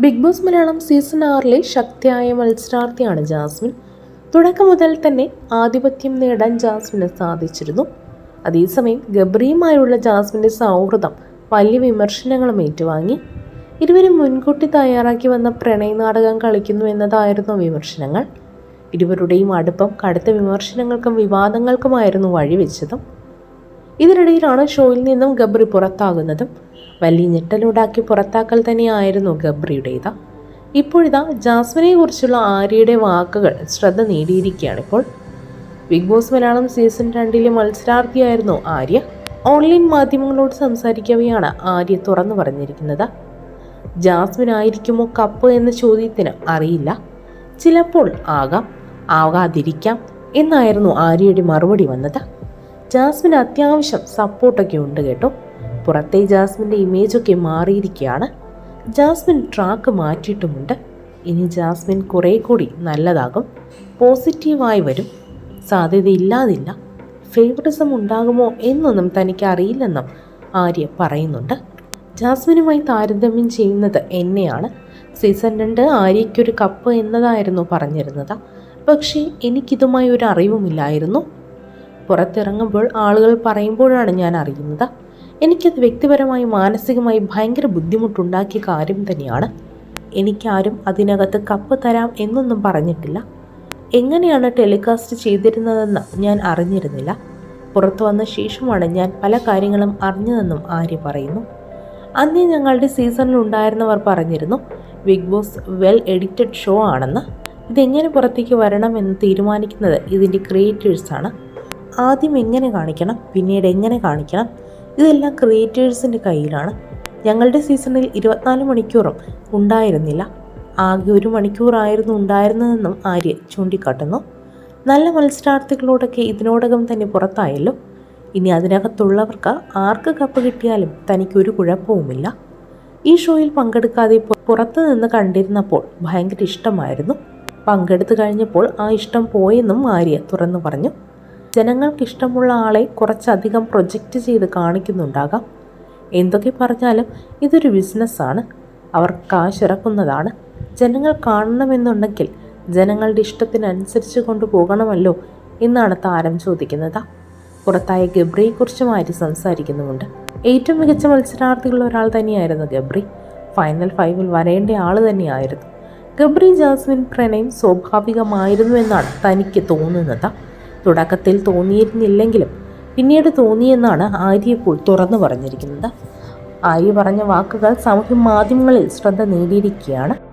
Big boss Malayalam season ആറിലെ ശക്തിയായ മത്സരാർത്ഥിയാണ് Jasmine. തുടക്കം മുതൽ തന്നെ ആധിപത്യം നേടാൻ ജാസ്മിന് സാധിച്ചിരുന്നു. അതേസമയം ഗബ്രിയുമായുള്ള ജാസ്മിന്റെ സൗഹൃദം വലിയ വിമർശനങ്ങളും ഏറ്റുവാങ്ങി. ഇരുവരും മുൻകൂട്ടി തയ്യാറാക്കി വന്ന പ്രണയ നാടകം കളിക്കുന്നു എന്നതായിരുന്നു വിമർശനങ്ങൾ. ഇരുവരുടെയും അടുപ്പം കടുത്ത വിമർശനങ്ങൾക്കും വിവാദങ്ങൾക്കുമായിരുന്നു വഴിവെച്ചതും. ഇതിനിടയിലാണ് ഷോയിൽ നിന്നും ഗബ്രി പുറത്താകുന്നതും. വലിയ ഞെട്ടലുണ്ടാക്കി പുറത്താക്കൽ തന്നെയായിരുന്നു ഗബ്രിയുടേത്. ഇപ്പോഴിതാ ജാസ്മിനെ കുറിച്ചുള്ള ആര്യയുടെ വാക്കുകൾ ശ്രദ്ധ നേടിയിരിക്കുകയാണ് ഇപ്പോൾ. ബിഗ് ബോസ് മലയാളം സീസൺ രണ്ടിലെ മത്സരാർത്ഥിയായിരുന്നു ആര്യ. ഓൺലൈൻ മാധ്യമങ്ങളോട് സംസാരിക്കവെയാണ് ആര്യ തുറന്നു പറഞ്ഞിരിക്കുന്നത്. ജാസ്മിൻ ആയിരിക്കുമോ കപ്പ് എന്ന ചോദ്യത്തിന് അറിയില്ല. ചിലപ്പോൾ ആകാം ആകാതിരിക്കാം എന്നായിരുന്നു ആര്യയുടെ മറുപടി വന്നത്. ജാസ്മിൻ അത്യാവശ്യം സപ്പോർട്ടൊക്കെ ഉണ്ട് കേട്ടോ. പുറത്തെ ജാസ്മിന്റെ ഇമേജൊക്കെ മാറിയിരിക്കുകയാണ്. ജാസ്മിൻ ട്രാക്ക് മാറ്റിയിട്ടുമുണ്ട്. ഇനി ജാസ്മിൻ കുറേ കൂടി നല്ലതാകും. പോസിറ്റീവായി വരും. സാധ്യതയില്ലാതില്ല. ഫേവറിസം ഉണ്ടാകുമോ എന്നൊന്നും തനിക്ക് അറിയില്ലെന്നും ആര്യ പറയുന്നുണ്ട്. ജാസ്മിനുമായി താരതമ്യം ചെയ്യുന്നത് എന്നെയാണ്. സീസൺ രണ്ട് ആര്യയ്ക്കൊരു കപ്പ് എന്നതായിരുന്നു പറഞ്ഞിരുന്നത്. പക്ഷേ എനിക്കിതുമായി ഒരു അറിവുമില്ലായിരുന്നു. പുറത്തിറങ്ങുമ്പോൾ ആളുകൾ പറയുമ്പോഴാണ് ഞാൻ അറിയുന്നത്. എനിക്കത് വ്യക്തിപരമായി മാനസികമായി ഭയങ്കര ബുദ്ധിമുട്ടുണ്ടാക്കിയ കാര്യം തന്നെയാണ്. എനിക്കാരും അതിനകത്ത് കപ്പ് തരാം എന്നൊന്നും പറഞ്ഞിട്ടില്ല. എങ്ങനെയാണ് ടെലികാസ്റ്റ് ചെയ്തിരുന്നതെന്ന് ഞാൻ അറിഞ്ഞിരുന്നില്ല. പുറത്തു വന്ന ശേഷമാണ് ഞാൻ പല കാര്യങ്ങളും അറിഞ്ഞതെന്നും ആര്യ പറയുന്നു. അന്നേ ഞങ്ങളുടെ സീസണിൽ ഉണ്ടായിരുന്നവർ പറഞ്ഞിരുന്നു Bigg Boss well edited show ആണെന്ന്. ഇതെങ്ങനെ പുറത്തേക്ക് വരണം എന്ന് തീരുമാനിക്കുന്നത് ഇതിന്റെ ക്രിയേറ്റേഴ്സാണ്. ആദ്യം എങ്ങനെ കാണിക്കണം പിന്നീട് എങ്ങനെ കാണിക്കണം ഇതെല്ലാം ക്രിയേറ്റേഴ്സിന്റെ കയ്യിലാണ്. ഞങ്ങളുടെ സീസണിൽ ഇരുപത്തിനാല് മണിക്കൂറും ഉണ്ടായിരുന്നില്ല. ആകെ ഒരു മണിക്കൂറായിരുന്നു ഉണ്ടായിരുന്നതെന്നും ആര്യ ചൂണ്ടിക്കാട്ടുന്നു. നല്ല മത്സരാർത്ഥികളോടൊക്കെ ഇതിനോടകം തന്നെ പുറത്തായല്ലോ. ഇനി അതിനകത്തുള്ളവർക്ക് ആർക്ക് കപ്പ് കിട്ടിയാലും തനിക്കൊരു കുഴപ്പവുമില്ല. ഈ ഷോയിൽ പങ്കെടുക്കാതെ പുറത്തു നിന്ന് കണ്ടിരുന്നപ്പോൾ ഭയങ്കര ഇഷ്ടമായിരുന്നു. പങ്കെടുത്തു കഴിഞ്ഞപ്പോൾ ആ ഇഷ്ടം പോയെന്നും ആര്യ തുറന്നു പറഞ്ഞു. ജനങ്ങൾക്ക് ഇഷ്ടമുള്ള ആളെ കുറച്ചധികം പ്രൊജക്റ്റ് ചെയ്ത് കാണിക്കുന്നുണ്ടാകാം. എന്തൊക്കെ പറഞ്ഞാലും ഇതൊരു ബിസിനസ്സാണ്. അവർ കാശിറക്കുന്നതാണ്. ജനങ്ങൾ കാണണമെന്നുണ്ടെങ്കിൽ ജനങ്ങളുടെ ഇഷ്ടത്തിനനുസരിച്ച് കൊണ്ടുപോകണമല്ലോ എന്നാണ് താരം ചോദിക്കുന്നത്. പുറത്തായ ഗബ്രിയെക്കുറിച്ചും ആര്യ സംസാരിക്കുന്നുമുണ്ട്. ഏറ്റവും മികച്ച മത്സരാർത്ഥികളിൽ ഒരാൾ തന്നെയായിരുന്നു ഗബ്രി. ഫൈനൽ ഫൈവിൽ വരേണ്ട ആൾ തന്നെയായിരുന്നു. ഗബ്രി ജാസ്മിൻ പ്രണയം സ്വാഭാവികമായിരുന്നു എന്നാണ് തനിക്ക് തോന്നുന്നത്. തുടക്കത്തിൽ തോന്നിയിരുന്നില്ലെങ്കിലും പിന്നീട് തോന്നിയെന്നാണ് ആര്യ ഇപ്പോൾ തുറന്നു പറഞ്ഞിരിക്കുന്നത്. ആര്യ പറഞ്ഞ വാക്കുകൾ സാമൂഹ്യ മാധ്യമങ്ങളിൽ ശ്രദ്ധ നേടിയിരിക്കുകയാണ്.